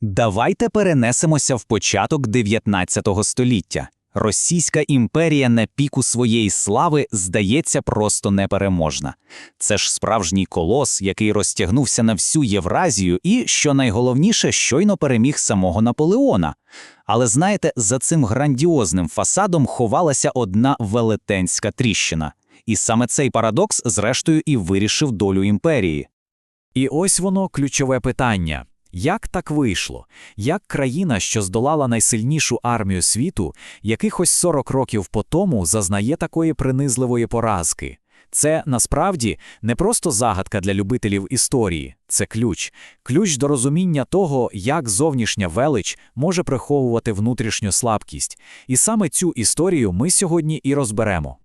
Давайте перенесемося в початок 19 століття. Російська імперія на піку своєї слави здається просто непереможна. Це ж справжній колос, який розтягнувся на всю Євразію і, що найголовніше, щойно переміг самого Наполеона. Але знаєте, за цим грандіозним фасадом ховалася одна велетенська тріщина. І саме цей парадокс, зрештою, і вирішив долю імперії. І ось воно ключове питання. Як так вийшло? Як країна, що здолала найсильнішу армію світу, якихось 40 років по тому зазнає такої принизливої поразки? Це насправді не просто загадка для любителів історії, це ключ, ключ до розуміння того, як зовнішня велич може приховувати внутрішню слабкість. І саме цю історію ми сьогодні і розберемо.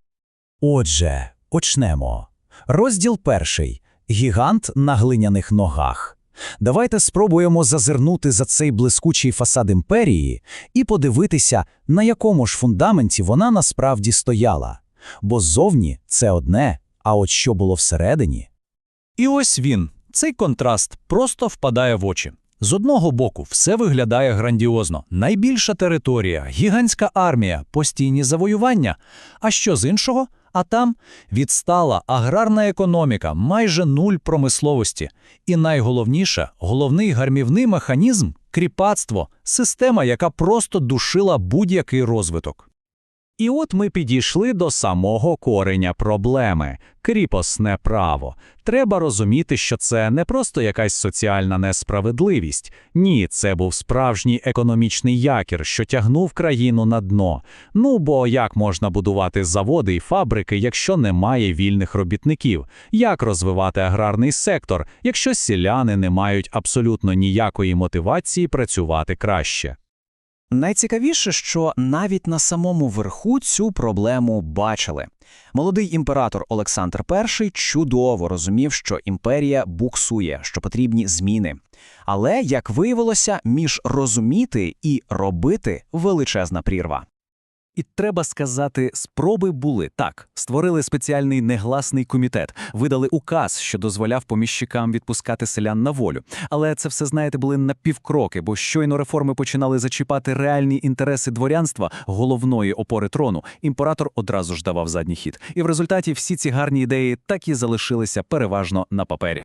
Отже, почнемо. Розділ перший. Гігант на глиняних ногах. Давайте спробуємо зазирнути за цей блискучий фасад імперії і подивитися, на якому ж фундаменті вона насправді стояла. Бо ззовні це одне, а от що було всередині. І ось він, цей контраст, просто впадає в очі. З одного боку, все виглядає грандіозно. Найбільша територія, гігантська армія, постійні завоювання. А що з іншого? А там відстала аграрна економіка, майже нуль промисловості. І найголовніше, головний гармівний механізм кріпацтво, система, яка просто душила будь-який розвиток. І от ми підійшли до самого кореня проблеми кріпосне право. Треба розуміти, що це не просто якась соціальна несправедливість. Ні, це був справжній економічний якір, що тягнув країну на дно. Ну бо як можна будувати заводи і фабрики, якщо немає вільних робітників? Як розвивати аграрний сектор, якщо селяни не мають абсолютно ніякої мотивації працювати краще? Найцікавіше, що навіть на самому верху цю проблему бачили. Молодий імператор Олександр І чудово розумів, що імперія буксує, що потрібні зміни. Але, як виявилося, між розуміти і робити величезна прірва. І треба сказати, спроби були так. Створили спеціальний негласний комітет, видали указ, що дозволяв поміщикам відпускати селян на волю. Але це все, знаєте, були на півкроки, бо щойно реформи починали зачіпати реальні інтереси дворянства, головної опори трону. Імператор одразу ж давав задній хід. І в результаті всі ці гарні ідеї так і залишилися переважно на папері.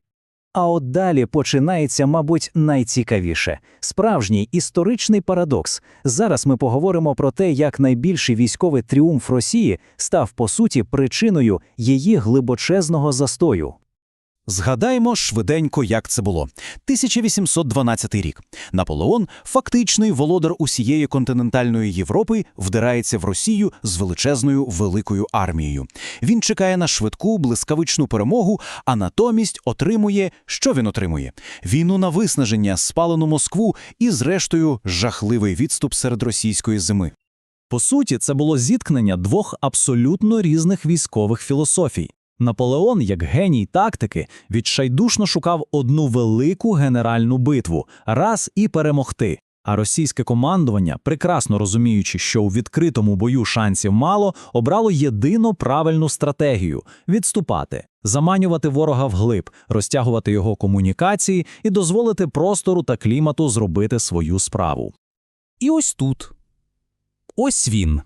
А от далі починається, мабуть, найцікавіше справжній історичний парадокс. Зараз ми поговоримо про те, як найбільший військовий тріумф Росії став по суті причиною її глибочезного застою. Згадаймо швиденько, як це було. 1812 рік. Наполеон, фактичний володар усієї континентальної Європи, вдирається в Росію з величезною великою армією. Він чекає на швидку блискавичну перемогу, а натомість отримує, що він отримує: війну на виснаження, спалену Москву і, зрештою, жахливий відступ серед російської зими. По суті, це було зіткнення двох абсолютно різних військових філософій. Наполеон, як геній тактики, відчайдушно шукав одну велику генеральну битву раз і перемогти. А російське командування, прекрасно розуміючи, що у відкритому бою шансів мало, обрало єдину правильну стратегію відступати, заманювати ворога вглиб, розтягувати його комунікації і дозволити простору та клімату зробити свою справу. І ось тут. Ось він.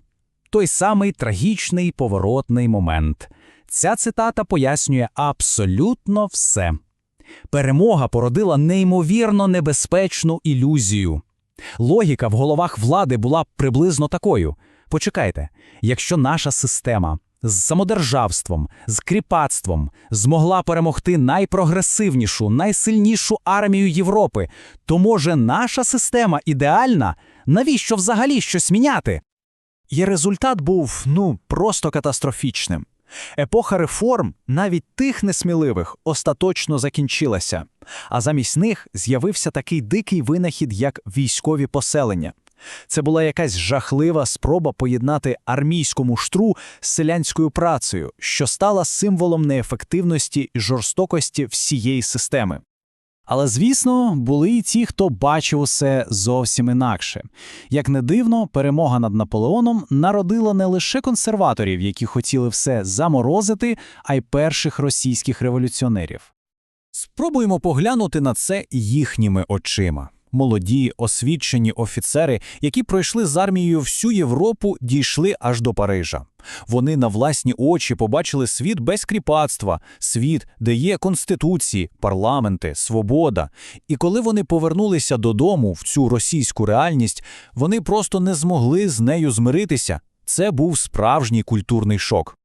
Той самий трагічний поворотний момент. Ця цитата пояснює абсолютно все. Перемога породила неймовірно небезпечну ілюзію. Логіка в головах влади була приблизно такою. Почекайте, якщо наша система з самодержавством, з кріпацтвом змогла перемогти найпрогресивнішу, найсильнішу армію Європи, то може наша система ідеальна? Навіщо взагалі щось міняти? І результат був ну просто катастрофічним. Епоха реформ, навіть тих несміливих, остаточно закінчилася, а замість них з'явився такий дикий винахід, як військові поселення. Це була якась жахлива спроба поєднати армійську муштру з селянською працею, що стала символом неефективності і жорстокості всієї системи. Але, звісно, були й ті, хто бачив усе зовсім інакше. Як не дивно, перемога над Наполеоном народила не лише консерваторів, які хотіли все заморозити, а й перших російських революціонерів. Спробуємо поглянути на це їхніми очима. Молоді, освічені офіцери, які пройшли з армією всю Європу, дійшли аж до Парижа. Вони на власні очі побачили світ без кріпацтва, світ, де є конституції, парламенти, свобода. І коли вони повернулися додому в цю російську реальність, вони просто не змогли з нею змиритися. Це був справжній культурний шок.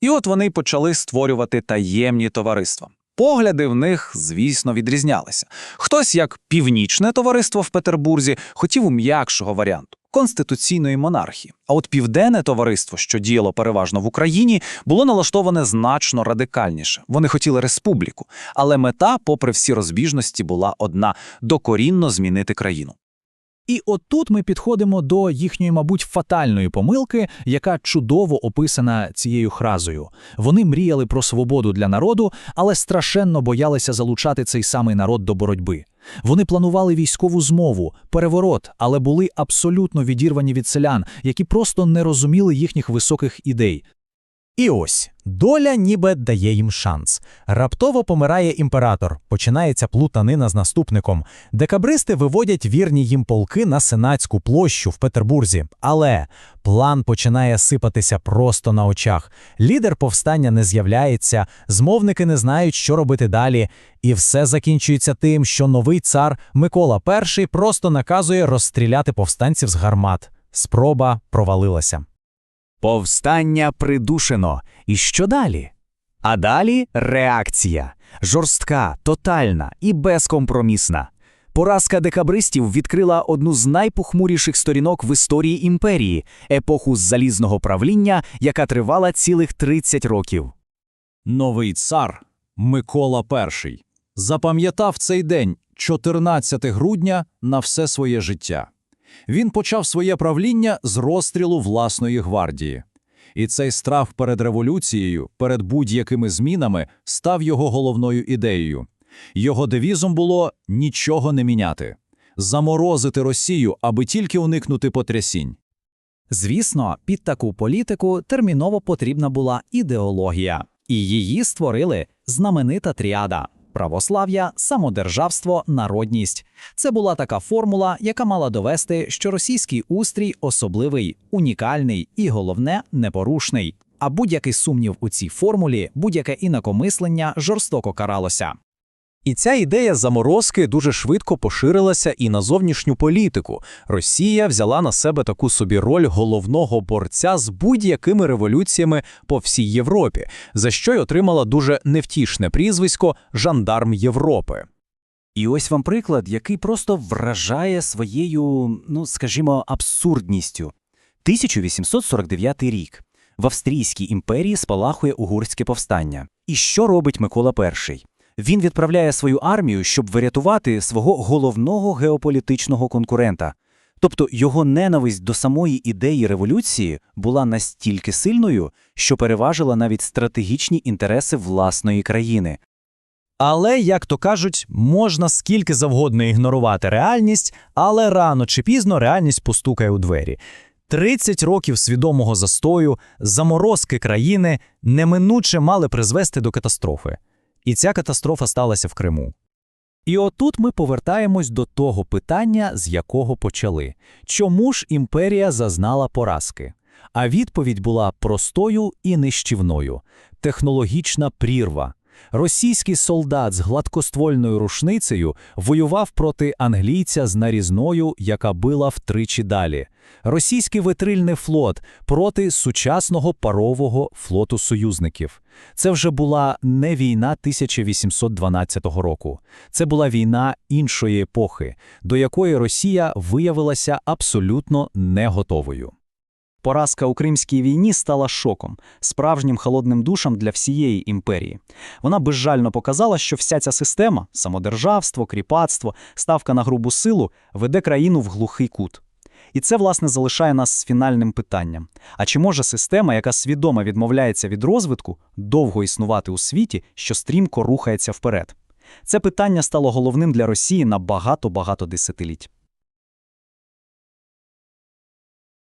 І от вони почали створювати таємні товариства. Погляди в них, звісно, відрізнялися. Хтось, як північне товариство в Петербурзі, хотів м'якшого варіанту конституційної монархії. А от південне товариство, що діяло переважно в Україні, було налаштоване значно радикальніше. Вони хотіли республіку, але мета, попри всі розбіжності, була одна докорінно змінити країну. І отут ми підходимо до їхньої, мабуть, фатальної помилки, яка чудово описана цією фразою. Вони мріяли про свободу для народу, але страшенно боялися залучати цей самий народ до боротьби. Вони планували військову змову, переворот, але були абсолютно відірвані від селян, які просто не розуміли їхніх високих ідей. І ось доля ніби дає їм шанс. Раптово помирає імператор, починається плутанина з наступником. Декабристи виводять вірні їм полки на Сенатську площу в Петербурзі. Але план починає сипатися просто на очах. Лідер повстання не з'являється, змовники не знають, що робити далі. І все закінчується тим, що новий цар Микола І просто наказує розстріляти повстанців з гармат. Спроба провалилася. Повстання придушено. І що далі? А далі реакція. Жорстка, тотальна і безкомпромісна. Поразка декабристів відкрила одну з найпохмуріших сторінок в історії імперії епоху залізного правління, яка тривала цілих 30 років. Новий цар Микола І запам'ятав цей день, 14 грудня, на все своє життя. Він почав своє правління з розстрілу власної гвардії. І цей страх перед революцією, перед будь-якими змінами, став його головною ідеєю. Його девізом було нічого не міняти, заморозити Росію, аби тільки уникнути потрясінь. Звісно, під таку політику терміново потрібна була ідеологія, і її створили знаменита тріада православ'я, самодержавство, народність. Це була така формула, яка мала довести, що російський устрій особливий, унікальний і, головне, непорушний. А будь-який сумнів у цій формулі, будь-яке інакомислення жорстоко каралося. І ця ідея заморозки дуже швидко поширилася і на зовнішню політику. Росія взяла на себе таку собі роль головного борця з будь-якими революціями по всій Європі, за що й отримала дуже невтішне прізвисько Жандарм Європи. І ось вам приклад, який просто вражає своєю, ну скажімо, абсурдністю. 1849 рік. В Австрійській імперії спалахує угорське повстання. І що робить Микола І? Він відправляє свою армію, щоб врятувати свого головного геополітичного конкурента. Тобто його ненависть до самої ідеї революції була настільки сильною, що переважила навіть стратегічні інтереси власної країни. Але, як то кажуть, можна скільки завгодно ігнорувати реальність, але рано чи пізно реальність постукає у двері. 30 років свідомого застою, заморозки країни неминуче мали призвести до катастрофи. І ця катастрофа сталася в Криму. І отут ми повертаємось до того питання, з якого почали. Чому ж імперія зазнала поразки? А відповідь була простою і нищівною – технологічна прірва. Російський солдат з гладкоствольною рушницею воював проти англійця з нарізною, яка била втричі далі. Російський витрильний флот проти сучасного парового флоту союзників. Це вже була не війна 1812 року. Це була війна іншої епохи, до якої Росія виявилася абсолютно не готовою. Поразка у Кримській війні стала шоком, справжнім холодним душем для всієї імперії. Вона безжально показала, що вся ця система самодержавство, кріпацтво, ставка на грубу силу веде країну в глухий кут. І це, власне, залишає нас з фінальним питанням: а чи може система, яка свідомо відмовляється від розвитку, довго існувати у світі, що стрімко рухається вперед? Це питання стало головним для Росії на багато-багато десятиліть.